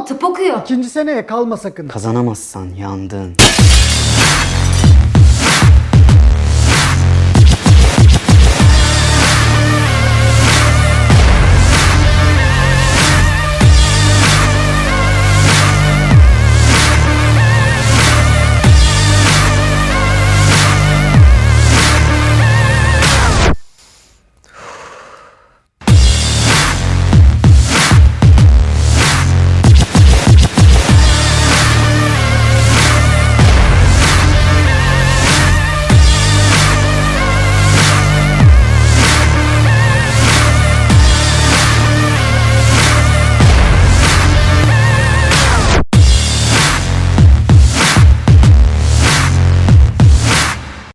oğlum tıp okuyor. İkinci seneye kalma sakın. Kazanamazsan yandın.